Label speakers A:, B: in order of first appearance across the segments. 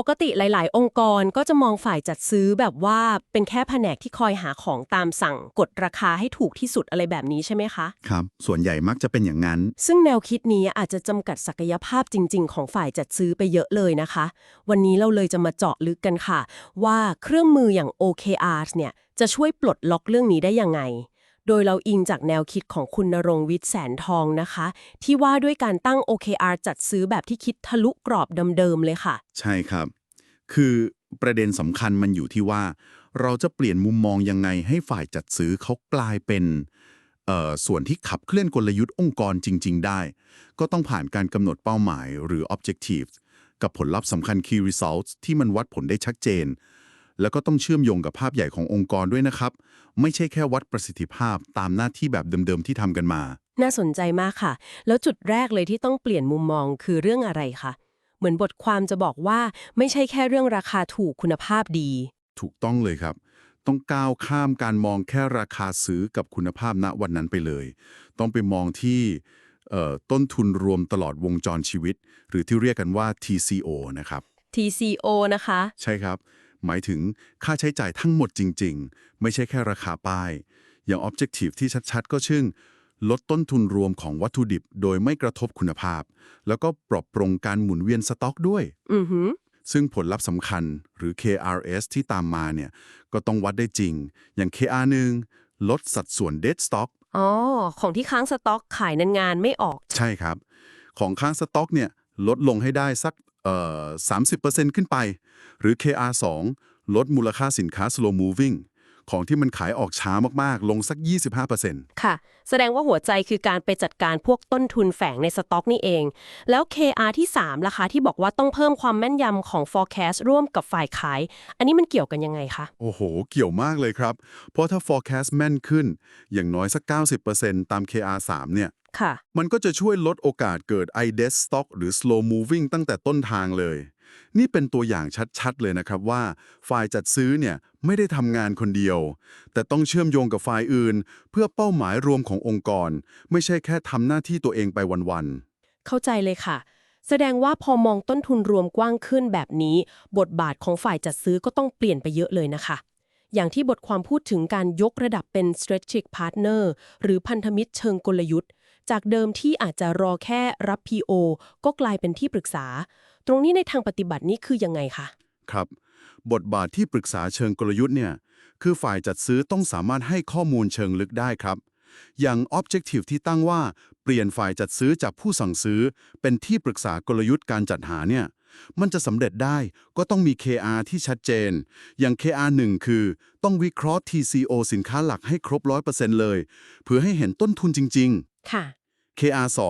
A: ปกติหลาย ๆ องค์กรก็จะมองฝ่ายจัดซื้อแบบว่าเป็นแค่แผนกที่คอยหาของตามสั่งกดราคาให้ถูกที่สุดอะไรแบบนี้ใช่ไหมคะ
B: ครับ ส่วนใหญ่มักจะเป็นอย่างนั้น
A: ซึ่งแนวคิดนี้อาจจะจำกัดศักยภาพจริง ๆ ของฝ่ายจัดซื้อไปเยอะเลยนะคะ วันนี้เราเลยจะมาเจาะลึกกันค่ะ ว่าเครื่องมืออย่าง OKRs เนี่ยจะช่วยปลดล็อกเรื่องนี้ได้ยังไง โดยเราอิงจากแนวคิดของคุณนรงวิทย์แสนทองนะคะ ที่ว่าด้วยการตั้ง OKR จัดซื้อแบบที่คิดทะลุกรอบเดิมๆเลยค่ะ
B: ใช่ครับ คือประเด็นสำคัญมันอยู่ที่ว่า เราจะเปลี่ยนมุมมองยังไงให้ฝ่ายจัดซื้อเขากลายเป็นเออส่วนที่ขับเคลื่อนกลยุทธ์องค์กรจริง ๆ ได้ ก็ต้องผ่านการกำหนดเป้าหมายหรือ objectives กับผลลัพธ์สำคัญ key results ที่มันวัดผลได้ชัดเจน แล้วก็ต้องเชื่อมโยงกับภาพใหญ่ขององค์กรด้วยนะครับ ไม่ใช่แค่วัดประสิทธิภาพตามหน้าที่แบบเดิมๆที่ทำกันมา
A: น่าสนใจมากค่ะ แล้วจุดแรกเลยที่ต้องเปลี่ยนมุมมองคือเรื่องอะไรคะเหมือนบทความจะบอกว่าไม่ใช่แค่เรื่องราคาถูกคุณภาพดี
B: ถูกต้องเลยครับ ต้องก้าวข้ามการมองแค่ราคาซื้อกับคุณภาพณวันนั้นไปเลย ต้องไปมองที่เอ่อต้นทุนรวมตลอดวงจรชีวิต หรือที่เรียกกันว่า TCO นะครับ
A: TCO นะคะ
B: ใช่ครับ หมายถึงค่าใช้จ่ายทั้งหมดจริง ๆ ไม่ใช่แค่ราคาป้าย อย่าง Objective ที่ชัดๆ ก็เช่นลดต้นทุนรวมของวัตถุดิบโดยไม่กระทบคุณภาพ แล้วก็ปรับปรุงการหมุนเวียนสต็อกด้วย
A: อือหือ
B: ซึ่งผลลัพธ์สำคัญหรือ KRS ที่ตามมาเนี่ยก็ต้องวัดได้จริง อย่าง KR1 ลดสัดส่วน dead stock
A: อ๋อ ของที่ค้างสต็อกขายนานงานไม่ออก
B: ใช่ครับ ของค้างสต็อกเนี่ยลดลงให้ได้สัก เอ่อ30%ขึ้นไป หรือ KR2 ลดมูลค่าสินค้า slow moving ของที่มันขายออกช้ามากๆ ลงสัก 25%
A: ค่ะ แสดงว่าหัวใจคือการไปจัดการพวกต้นทุนแฝงในสต็อกนี่เอง แล้ว KR ที่3ล่ะคะที่บอกว่าต้องเพิ่มความแม่นยำของ forecast ร่วมกับฝ่ายขาย อันนี้มันเกี่ยวกันยังไงคะ
B: โอ้โห เกี่ยวมากเลยครับ เพราะถ้า forecast แม่นขึ้น อย่างน้อยสัก 90%ตาม KR3 เนี่ย
A: ค่ะ
B: มันก็จะช่วยลดโอกาสเกิด IDES stock หรือ slow moving ตั้งแต่ต้นทางเลย นี่เป็นตัวอย่างชัดๆ เลยนะครับว่า ฝ่ายจัดซื้อเนี่ยไม่ได้ทำงานคนเดียว แต่ต้องเชื่อมโยงกับฝ่ายอื่น เพื่อเป้าหมายรวมขององค์กร ไม่ใช่แค่ทำหน้าที่ตัวเองไปวัน
A: เข้าใจเลยค่ะแสดงว่าพอมองต้นทุนรวมกว้างขึ้นแบบนี้ บทบาทของฝ่ายจัดซื้อก็ต้องเปลี่ยนไปเยอะเลยนะคะ อย่างที่บทความพูดถึงการยกระดับเป็น strategic partner หรือพันธมิตรเชิงกลยุทธ์ จากเดิมที่อาจจะรอแค่รับ PO ก็กลายเป็นที่ปรึกษา ตรงนี้ในทางปฏิบัตินี้คือยังไงคะ
B: ครับ บทบาทที่ปรึกษาเชิงกลยุทธ์เนี่ย คือฝ่ายจัดซื้อต้องสามารถให้ข้อมูลเชิงลึกได้ครับ อย่าง Objective ที่ตั้งว่าเปลี่ยนฝ่ายจัดซื้อจากผู้สั่งซื้อ เป็นที่ปรึกษากลยุทธ์การจัดหาเนี่ย มันจะสำเร็จได้ก็ต้องมี KR ที่ชัดเจน อย่าง KR1 คือ ต้องวิเคราะห์ TCO สินค้าหลักให้ครบ 100%เลย เพื่อให้เห็นต้นทุนจริงๆ
A: ค่ะ
B: KR2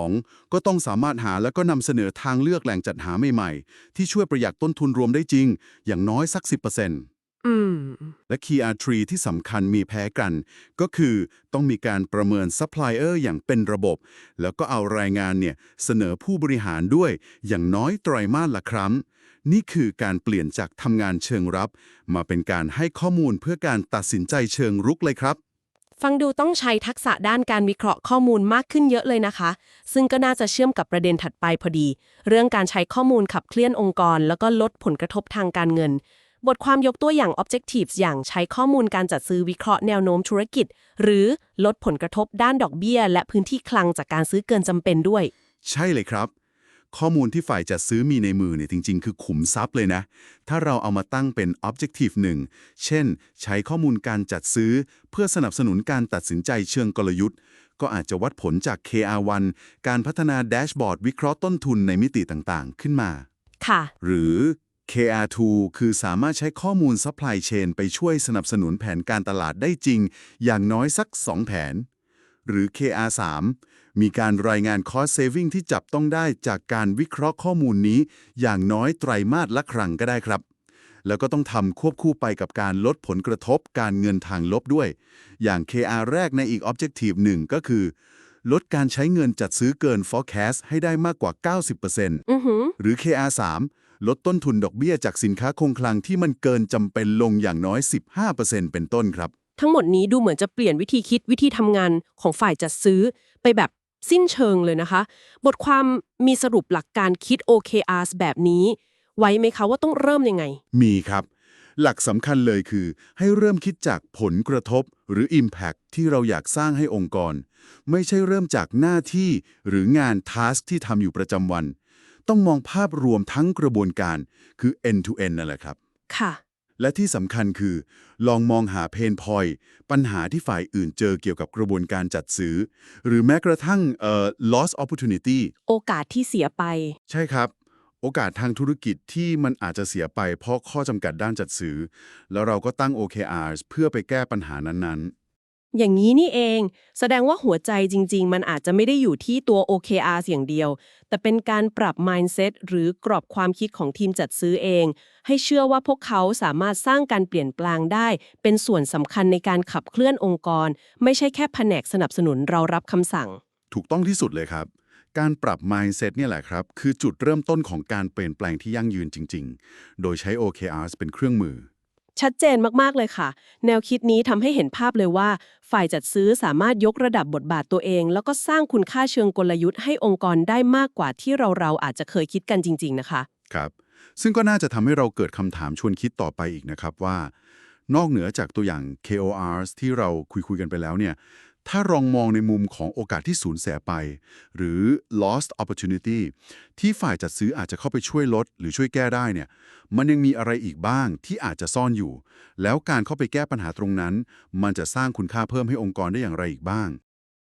B: ก็ต้องสามารถหาแล้วก็นำเสนอทางเลือกแหล่งจัดหาใหม่ๆ ที่ช่วยประหยัดต้นทุนรวมได้จริง อย่างน้อยสัก 10%
A: อืม
B: และ KR3 ที่สำคัญมีแพ้กัน ก็คือต้องมีการประเมินซัพพลายเออร์อย่างเป็นระบบ แล้วก็เอารายงานเนี่ยเสนอผู้บริหารด้วยอย่างน้อยไตรมาสละครั้ง นี่คือการเปลี่ยนจากทำงานเชิงรับ มาเป็นการให้ข้อมูลเพื่อการตัดสินใจเชิงรุกเลยครับ
A: ฟังดูต้องใช้ทักษะด้านการวิเคราะห์ข้อมูลมากขึ้นเยอะเลยนะคะ ซึ่งก็น่าจะเชื่อมกับประเด็นถัดไปพอดี เรื่องการใช้ข้อมูลขับเคลื่อนองค์กร แล้วก็ลดผลกระทบทางการเงิน บทความยกตัวอย่าง Objectives อย่างใช้ข้อมูลการจัดซื้อวิเคราะห์แนวโน้มธุรกิจ หรือลดผลกระทบด้านดอกเบี้ย และพื้นที่คลังจากการซื้อเกินจำเป็นด้วย
B: ใช่เลยครับ ข้อมูลที่ฝ่ายจัดซื้อมีในมือเนี่ยจริง ๆ คือขุมทรัพย์เลยนะ ถ้าเราเอามาตั้งเป็น Objective 1 เช่น ใช้ข้อมูลการจัดซื้อ เพื่อสนับสนุนการตัดสินใจเชิงกลยุทธ์ ก็อาจจะวัดผลจาก KR1 การพัฒนาแดชบอร์ดวิเคราะห์ต้นทุนในมิติต่างๆ ขึ้นมา
A: ค่ะ
B: หรือ KR2 คือสามารถใช้ข้อมูล supply chain ไปช่วยสนับสนุนแผนการตลาดได้จริง อย่างน้อยสัก 2 แผน หรือ KR3 มีการรายงาน cost saving ที่จับต้องได้จากการวิเคราะห์ข้อมูลนี้ อย่างน้อยไตรมาสละครั้งก็ได้ครับ แล้วก็ต้องทำควบคู่ไปกับการลดผลกระทบการเงินทางลบด้วย อย่าง KR แรกในอีก Objective หนึ่งก็คือ ลดการใช้เงินจัดซื้อเกิน forecast ให้ได้มากกว่า 90%
A: อือหือ
B: หรือ KR3 ลดต้นทุนดอกเบี้ยจากสินค้าคงคลังที่มันเกินจำเป็นลงอย่างน้อย 15%เป็นต้นครับ
A: ทั้งหมดนี้ดูเหมือนจะเปลี่ยนวิธีคิดวิธีทำงานของฝ่ายจัดซื้อไปแบบสิ้นเชิงเลยนะคะ บทความมีสรุปหลักการคิด OKRs แบบนี้ ไว้ไหมคะว่าต้องเริ่มยังไง
B: มีครับ หลักสำคัญเลยคือ ให้เริ่มคิดจากผลกระทบหรือ Impact ที่เราอยากสร้างให้องค์กร ไม่ใช่เริ่มจากหน้าที่หรืองาน Task ที่ทำอยู่ประจำวัน ต้องมองภาพรวมทั้งกระบวนการคือ end to end นั่นแหละครับ
A: ค่ะ
B: และที่สำคัญคือ ลองมองหาเพนพอยปัญหาที่ฝ่ายอื่นเจอเกี่ยวกับกระบวนการจัดซื้อ หรือแม้กระทั่งเอ่อ loss opportunity
A: โอกาสที่เสียไป
B: ใช่ครับ โอกาสทางธุรกิจที่มันอาจจะเสียไปเพราะข้อจำกัดด้านจัดซื้อ แล้วเราก็ตั้ง OKRs เพื่อไปแก้ปัญหานั้น
A: อย่างนี้นี่เอง แสดงว่าหัวใจจริง ๆ มันอาจจะไม่ได้อยู่ที่ตัว OKR อย่างเดียว แต่เป็นการปรับ mindset หรือกรอบความคิดของทีมจัดซื้อเอง ให้เชื่อว่าพวกเขาสามารถสร้างการเปลี่ยนแปลงได้ เป็นส่วนสำคัญในการขับเคลื่อนองค์กร ไม่ใช่แค่แผนกสนับสนุนเรารับคำสั่ง
B: ถูกต้องที่สุดเลยครับ การปรับ mindset เนี่ยแหละครับ คือจุดเริ่มต้นของการเปลี่ยนแปลงที่ยั่งยืนจริง ๆ โดยใช้ OKRs เป็นเครื่องมือ
A: ชัดเจนมากๆเลยค่ะ แนวคิดนี้ทำให้เห็นภาพเลยว่า ฝ่ายจัดซื้อสามารถยกระดับบทบาทตัวเอง แล้วก็สร้างคุณค่าเชิงกลยุทธ์ให้องค์กรได้มากกว่าที่เราเราอาจจะเคยคิดกันจริง ๆ นะคะ
B: ครับ ซึ่งก็น่าจะทำให้เราเกิดคำถามชวนคิดต่อไปอีกนะครับว่า นอกเหนือจากตัวอย่าง KORs ที่เราคุยคุยกันไปแล้วเนี่ย ถ้าลองมองในมุมของโอกาสที่สูญเสียไป หรือ lost opportunity ที่ฝ่ายจัดซื้ออาจจะเข้าไปช่วยลด หรือช่วยแก้ได้เนี่ย มันยังมีอะไรอีกบ้างที่อาจจะซ่อนอยู่ แล้วการเข้าไปแก้ปัญหาตรงนั้น มันจะสร้างคุณค่าเพิ่มให้องค์กรได้อย่างไรอีกบ้าง